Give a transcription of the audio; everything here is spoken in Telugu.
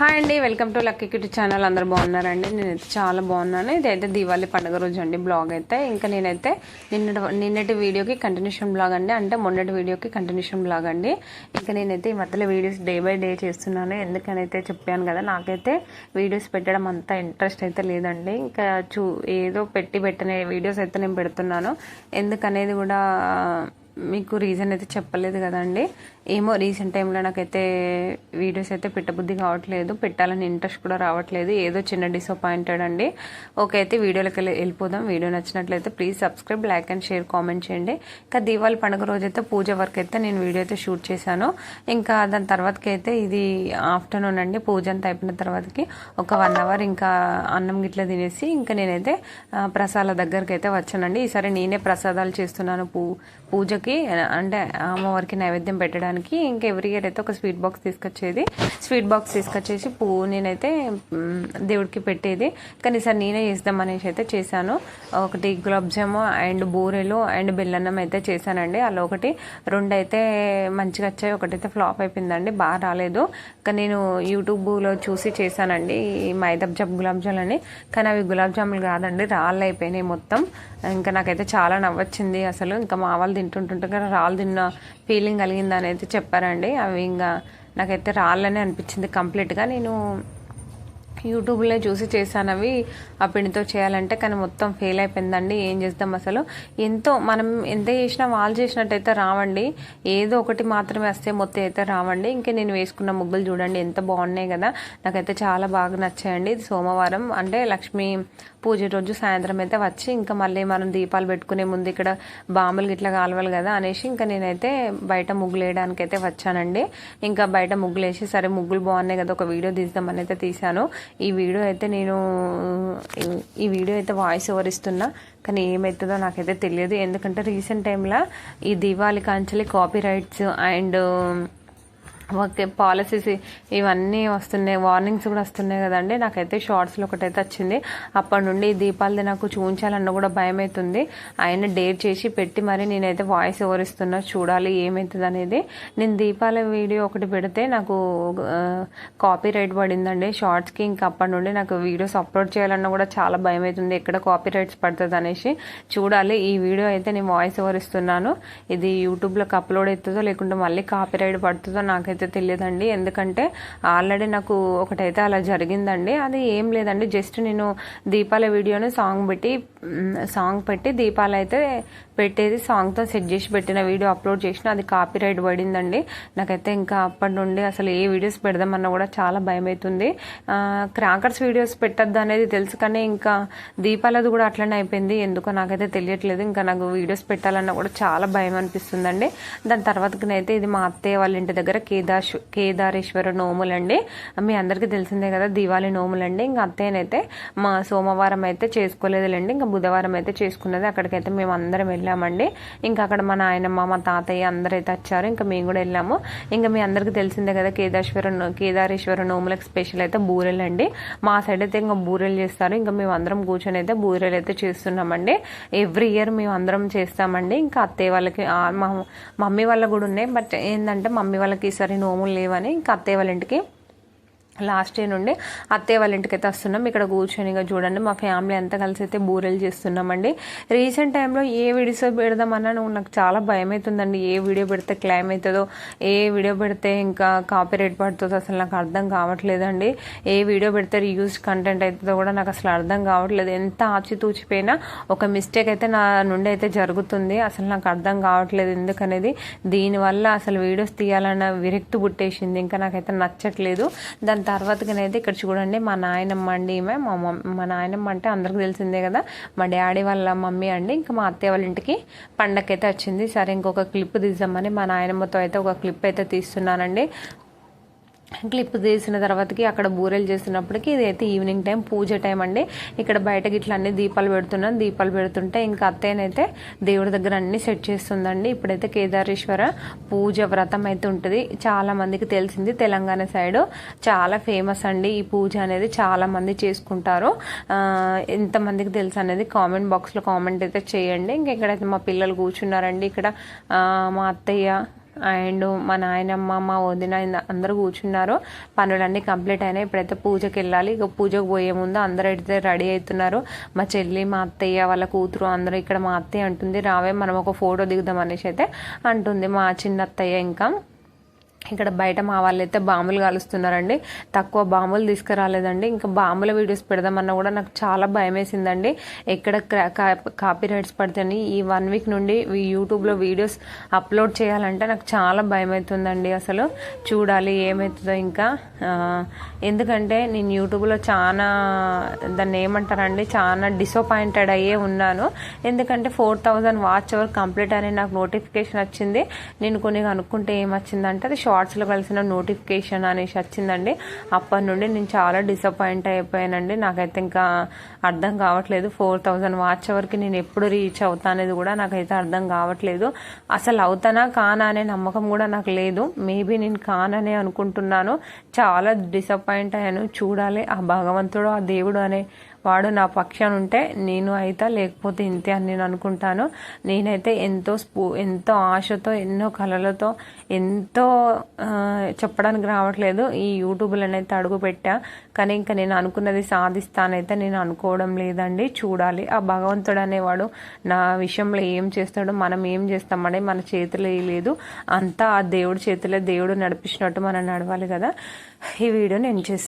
హాయ్ అండి welcome to lucky kit channel. అందరు బాగున్నారండి? నేనైతే చాలా బాగున్నాను. ఇదైతే దీవాళి పండుగ రోజు అండి బ్లాగ్ అయితే. ఇంకా నేనైతే నిన్నటి నిన్నటి వీడియోకి కంటిన్యూషన్ బ్లాగ్ అండి. అంటే మొన్నటి వీడియోకి కంటిన్యూషన్ బ్లాగ్ అండి. ఇంకా నేనైతే ఈ మధ్యలో వీడియోస్ డే బై డే చేస్తున్నాను. ఎందుకనైతే చెప్పాను కదా నాకైతే వీడియోస్ పెట్టడం అంత ఇంట్రెస్ట్ అయితే లేదండి. ఇంకా చూ ఏదో పెట్టి పెట్టిన వీడియోస్ అయితే నేను పెడుతున్నాను. ఎందుకనేది కూడా మీకు రీజన్ అయితే చెప్పలేదు కదండి. ఏమో రీసెంట్ టైంలో నాకైతే వీడియోస్ అయితే పెట్టబుద్ధి కావట్లేదు. పెట్టాలని ఇంట్రెస్ట్ కూడా రావట్లేదు. ఏదో చిన్న డిసప్పాయింటెడ్ అండి. ఓకే అయితే వీడియోలోకి వెళ్ళి వెళ్ళిపోదాం. వీడియో నచ్చినట్లయితే please subscribe like and share comment చేయండి. ఇంకా దీపావళి పండుగ రోజు అయితే పూజ వరకు అయితే నేను వీడియో అయితే షూట్ చేశాను. ఇంకా దాని తర్వాతకి అయితే ఇది ఆఫ్టర్నూన్ అండి. పూజ అంతా అయిపోయిన తర్వాతకి ఒక వన్ అవర్ ఇంకా అన్నం గిట్ల తినేసి ఇంకా నేనైతే ప్రసాదాల దగ్గరికి అయితే వచ్చానండి. ఈసారి నేనే ప్రసాదాలు చేస్తున్నాను. పూ పూజ పూజకి అంటే అమ్మవారికి నైవేద్యం పెట్టడానికి ఇంకా ఎవ్రీ ఇయర్ అయితే ఒక స్వీట్ బాక్స్ తీసుకొచ్చేది. స్వీట్ బాక్స్ తీసుకొచ్చేసి పువ్వు నేనైతే దేవుడికి పెట్టేది. కానీ ఈసారి నేనే చేద్దాం అనేసి అయితే చేశాను. ఒకటి గులాబ్ జాము అండ్ బూరెలు అండ్ బెల్లన్నం అయితే చేశానండి. అలా ఒకటి రెండు అయితే మంచిగా వచ్చాయి. ఒకటైతే ఫ్లాప్ అయిపోయిందండి. బాగా రాలేదు. కానీ నేను యూట్యూబ్లో చూసి చేశానండి ఈ మైదబ్ జామ్ గులాబ్ జాములు అని కానీ అవి గులాబ్ జాములు కాదండి. రాళ్ళు అయిపోయినాయి మొత్తం. ఇంకా నాకైతే చాలా నవ్వొచ్చింది అసలు. ఇంకా మా వాళ్ళు తింటుంటారు తింటుంటుంటే కదా రాళ్ళు తిన్న ఫీలింగ్ కలిగిందని అయితే చెప్పారండి. అవి ఇంకా నాకైతే రాళ్ళనే అనిపించింది కంప్లీట్గా నేను యూట్యూబ్లో చూసి చేశాను అవి ఆ పిండితో చేయాలంటే కానీ మొత్తం ఫెయిల్ అయిపోయిందండి. ఏం చేద్దాం అసలు? ఎంతో మనం ఎంత చేసినా వాళ్ళు చేసినట్టయితే రావండి. ఏదో ఒకటి మాత్రమే వస్తే మొత్తం అయితే రావండి. ఇంకా నేను వేసుకున్న ముగ్గులు చూడండి ఎంత బాగున్నాయి కదా. నాకైతే చాలా బాగా నచ్చాయండి. ఇది సోమవారం అంటే లక్ష్మీ పూజ రోజు సాయంత్రం అయితే వచ్చి ఇంకా మళ్ళీ మనం దీపాలు పెట్టుకునే ముందు ఇక్కడ బాంబులు గిట్లా కాలవాలి కదా అనేసి ఇంకా నేనైతే బయట ముగ్గులు వేయడానికి అయితే వచ్చానండి. ఇంకా బయట ముగ్గులు వేసి సరే ముగ్గులు బాగున్నాయి కదా ఒక వీడియో తీద్దామని అయితే తీశాను. ఈ వీడియో అయితే నేను ఈ వీడియో అయితే వాయిస్ ఓవర్ ఇస్తున్నా. కానీ ఏమవుతుందో నాకైతే తెలియదు. ఎందుకంటే రీసెంట్ టైంలో ఈ Diwali కాంచలి copy rights and okay policies ఇవన్నీ వస్తున్నాయి వార్నింగ్స్ కూడా వస్తున్నాయి కదండి. నాకైతే షార్ట్స్లో ఒకటైతే వచ్చింది. అప్పటి నుండి ఈ దీపాలది నాకు చూపించాలన్న కూడా భయం అవుతుంది ఆయన డేర్ చేసి పెట్టి మరి నేనైతే వాయిస్ ఓవర్ ఇస్తున్నా చూడాలి ఏమవుతుంది అనేది. నేను దీపాల వీడియో ఒకటి పెడితే నాకు కాపీ రైట్ పడిందండి. షార్ట్స్కి ఇంకా అప్పటి నుండి నాకు వీడియోస్ అప్లోడ్ చేయాలన్నా కూడా చాలా భయం అవుతుంది ఎక్కడ కాపీ రైట్స్ పడుతుంది అనేసి. చూడాలి ఈ వీడియో అయితే నేను వాయిస్ ఓవర్ ఇస్తున్నాను. ఇది యూట్యూబ్లోకి అప్లోడ్ అవుతుందో లేకుంటే మళ్ళీ కాపీ రైట్ పడుతుందో నాకైతే తెలియదండి. ఎందుకంటే ఆల్రెడీ నాకు ఒకటైతే అలా జరిగిందండి. అది ఏం లేదండి. జస్ట్ నేను దీపాల వీడియోని సాంగ్ పెట్టి సాంగ్ పెట్టి దీపాలు అయితే పెట్టేది సాంగ్తో సెట్ చేసి పెట్టిన వీడియో అప్లోడ్ చేసిన అది కాపీ రైట్ పడిందండి. నాకైతే ఇంకా అప్పటి నుండి అసలు ఏ వీడియోస్ పెడదామన్నా కూడా చాలా భయం అవుతుంది క్రాకర్స్ వీడియోస్ పెట్టద్దు అనేది తెలుసు కానీ ఇంకా దీపాలది కూడా అట్లనే అయిపోయింది. ఎందుకో నాకైతే తెలియట్లేదు. ఇంకా నాకు వీడియోస్ పెట్టాలన్నా కూడా చాలా భయం అనిపిస్తుందండి. దాని తర్వాతనైతే ఇది మా అత్తయ్య వాళ్ళ ఇంటి దగ్గర కేదార్ కేదారేశ్వర నోములండి. మీ అందరికీ తెలిసిందే కదా దివాళీ నోములండి. ఇంకా అత్తయ్యనైతే మా సోమవారం అయితే చేసుకోలేదులేండి. ఇంకా బుధవారం అయితే చేసుకున్నది. అక్కడికైతే మేము అందరం వెళ్ళామండి. ఇంకా అక్కడ మా నాయనమ్మ మా తాతయ్య అందరూ అయితే వచ్చారు. ఇంకా మేము కూడా వెళ్ళాము. ఇంకా మీ అందరికీ తెలిసిందే కదా కేదారేశ్వర కేదారేశ్వర నోములకు స్పెషల్ అయితే బూరెలు అండి మా సైడ్ అయితే ఇంకా బూరెలు చేస్తారు. ఇంకా మేము అందరం కూర్చొని అయితే బూరెలు అయితే చేస్తున్నామండి. ఎవ్రీ ఇయర్ మేము అందరం చేస్తామండి. ఇంకా అత్తయ్య వాళ్ళకి మా మమ్మీ వాళ్ళ కూడా ఉన్నాయి. బట్ ఏంటంటే మమ్మీ వాళ్ళకి ఈసారి నోములు లేవని ఇంకా అత్తయ్య వాళ్ళ ఇంటికి లాస్ట్ డే నుండి అత్తయ్య వాళ్ళ ఇంటికి అయితే వస్తున్నాం. ఇక్కడ కూర్చొని ఇక చూడండి మా ఫ్యామిలీ అంతా కలిసి అయితే బూరెలు చేస్తున్నామండి. రీసెంట్ టైంలో ఏ వీడియోస్ పెడదామన్నా నువ్వు నాకు చాలా భయం అవుతుందండి ఏ వీడియో పెడితే క్లైమ్ అవుతుందో ఏ వీడియో పెడితే ఇంకా కాపీరేట్ పడుతుందో అసలు నాకు అర్థం కావట్లేదండి. ఏ వీడియో పెడితే రీయూజ్ కంటెంట్ అవుతుందో కూడా నాకు అసలు అర్థం కావట్లేదు. ఎంత ఆచితూచిపోయినా ఒక మిస్టేక్ అయితే నా నుండి అయితే జరుగుతుంది. అసలు నాకు అర్థం కావట్లేదు ఎందుకనేది. దీనివల్ల అసలు వీడియోస్ తీయాలన్న విరక్తి పుట్టేసింది. ఇంకా నాకైతే నచ్చట్లేదు. దాని తర్వాతగానైతే ఇక్కడ చూడండి మా నాయనమ్మ అండి ఈమె మా మమ్మీ మా నాయనమ్మ అంటే అందరికీ తెలిసిందే కదా. మా డాడీ వాళ్ళ మమ్మీ అండి ఇంకా మా అత్తయ్య వాళ్ళ ఇంటికి పండగ అయితే వచ్చింది. సరే ఇంకొక క్లిప్ తీద్దామని మా నాయనమ్మతో అయితే ఒక క్లిప్ అయితే తీస్తున్నానండి. క్లిప్ తీసిన తర్వాతకి అక్కడ బూరెలు చేస్తున్నప్పటికి ఇదైతే ఈవినింగ్ టైం పూజ టైం అండి. ఇక్కడ బయటకి ఇట్లా అన్ని దీపాలు పెడుతున్నాను దీపాలు పెడుతుంటే ఇంకా అత్తయ్యనైతే దేవుడి దగ్గర అన్ని సెట్ చేస్తుందండి. ఇప్పుడైతే కేదారేశ్వర పూజ వ్రతం అయితే ఉంటుంది. చాలా మందికి తెలిసింది తెలంగాణ సైడ్. చాలా ఫేమస్ అండి ఈ పూజ అనేది. చాలా మంది చేసుకుంటారు. ఎంతమందికి తెలుసు అనేది కామెంట్ బాక్స్లో కామెంట్ అయితే చేయండి. ఇంకా ఇక్కడైతే మా పిల్లలు కూర్చున్నారండి ఇక్కడ మా అత్తయ్య అండ్ మా నాయనమ్మ మా వదిన అందరూ కూర్చున్నారు. పనులన్నీ కంప్లీట్ అయినాయి. ఇప్పుడైతే పూజకి వెళ్ళాలి. ఇక పూజకు పోయే ముందు అందరూ అయితే రెడీ అవుతున్నారు. మా చెల్లి మా అత్తయ్య వాళ్ళ కూతురు అందరూ ఇక్కడ మా అత్తయ్య అంటుంది. రావే మనం ఒక ఫోటో దిగుదాం అనేసి అయితే అంటుంది మా చిన్న అత్తయ్య ఇంకా. ఇక్కడ బయట మా వాళ్ళు అయితే బాంబులు కాలుస్తున్నారండి. తక్కువ బాంబులు తీసుకురాలేదండి. ఇంకా బాంబుల వీడియోస్ పెడదామన్నా కూడా నాకు చాలా భయం వేసిందండి ఎక్కడ కాపీ రైట్స్ పడితే ఈ వన్ వీక్ నుండి యూట్యూబ్లో వీడియోస్ అప్లోడ్ చేయాలంటే నాకు చాలా భయం అవుతుందండి అసలు. చూడాలి ఏమవుతుందో ఇంకా. ఎందుకంటే నేను యూట్యూబ్లో చాలా దాన్ని ఏమంటారండి? చాలా డిసప్పాయింటెడ్ అయ్యే ఉన్నాను. ఎందుకంటే four thousand watch hour complete అని నాకు నోటిఫికేషన్ వచ్చింది. నేను కొన్ని కనుక్కుంటే ఏమొచ్చిందంటే అది షార్ట్స్లో కలిసిన నోటిఫికేషన్ అనేసి వచ్చిందండి. అప్పటి నుండి నేను చాలా డిసప్పాయింట్ అయిపోయానండి. నాకైతే ఇంకా అర్థం కావట్లేదు. ఫోర్ థౌజండ్ వాచ్ అవర్కి నేను ఎప్పుడు రీచ్ అవుతా అనేది కూడా నాకైతే అర్థం కావట్లేదు. అసలు అవుతానా కానా అనే నమ్మకం కూడా నాకు లేదు. మేబీ నేను కాననే అనుకుంటున్నాను. చాలా డిసప్పాయింట్ అయ్యాను. చూడాలి ఆ భగవంతుడు ఆ దేవుడు అనే వాడు నా పక్షాన ఉంటే నేను అయితే లేకపోతే ఇంతే అని నేను అనుకుంటాను. నేనైతే ఎంతో స్పూ ఎంతో ఆశతో ఎన్నో కళలతో ఎంతో చెప్పడానికి రావట్లేదు. ఈ యూట్యూబ్లోనైతే అడుగు పెట్టా కానీ ఇంకా నేను అనుకున్నది సాధిస్తానైతే నేను అనుకోవడం లేదండి. చూడాలి. ఆ భగవంతుడు అనేవాడు నా విషయంలో ఏం చేస్తాడో మనం ఏం చేస్తామని మన చేతిలో లేదు. అంతా ఆ దేవుడి చేతిలో దేవుడు నడిపించినట్టు మనం నడవాలి కదా. ఈ వీడియో నేను చేస్తాను